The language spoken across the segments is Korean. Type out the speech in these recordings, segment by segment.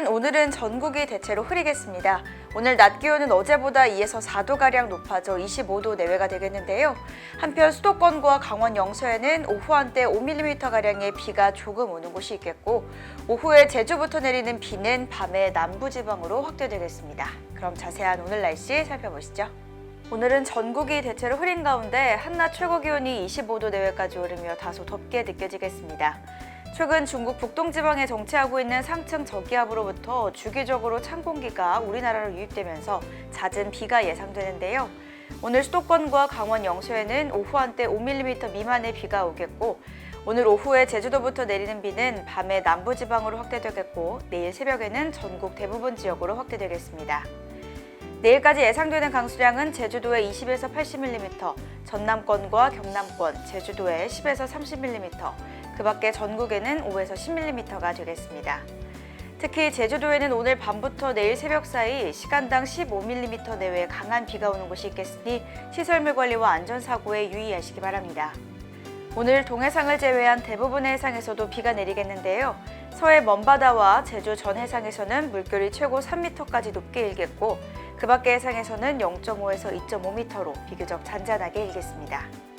수요일인 오늘은 전국이 대체로 흐리겠습니다. 오늘 낮 기온은 어제보다 2에서 4도가량 높아져 25도 내외가 되겠는데요. 한편 수도권과 강원 영서에는 오후 한때 5mm가량의 비가 조금 오는 곳이 있겠고 오후에 제주부터 내리는 비는 밤에 남부지방으로 확대되겠습니다. 그럼 자세한 오늘 날씨 살펴보시죠. 오늘은 전국이 대체로 흐린 가운데 한낮 최고 기온이 25도 내외까지 오르며 다소 덥게 느껴지겠습니다. 최근 중국 북동지방에 정체하고 있는 상층 저기압으로부터 주기적으로 찬 공기가 우리나라로 유입되면서 잦은 비가 예상되는데요. 오늘 수도권과 강원 영서에는 오후 한때 5mm 미만의 비가 오겠고 오늘 오후에 제주도부터 내리는 비는 밤에 남부지방으로 확대되겠고 내일 새벽에는 전국 대부분 지역으로 확대되겠습니다. 내일까지 예상되는 강수량은 제주도에 20에서 80mm, 전남권과 경남권, 제주도에 10에서 30mm, 그 밖에 전국에는 5에서 10mm가 되겠습니다. 특히 제주도에는 오늘 밤부터 내일 새벽 사이 시간당 15mm 내외 강한 비가 오는 곳이 있겠으니 시설물 관리와 안전사고에 유의하시기 바랍니다. 오늘 동해상을 제외한 대부분의 해상에서도 비가 내리겠는데요. 서해 먼바다와 제주 전 해상에서는 물결이 최고 3m까지 높게 일겠고 그 밖의 해상에서는 0.5에서 2.5m로 비교적 잔잔하게 일겠습니다.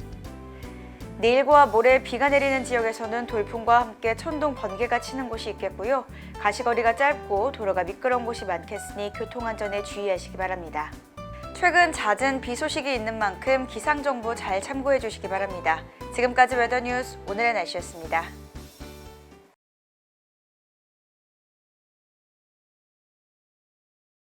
내일과 모레 비가 내리는 지역에서는 돌풍과 함께 천둥 번개가 치는 곳이 있겠고요. 가시거리가 짧고 도로가 미끄러운 곳이 많겠으니 교통안전에 주의하시기 바랍니다. 최근 잦은 비 소식이 있는 만큼 기상정보 잘 참고해 주시기 바랍니다. 지금까지 웨더뉴스 오늘의 날씨였습니다.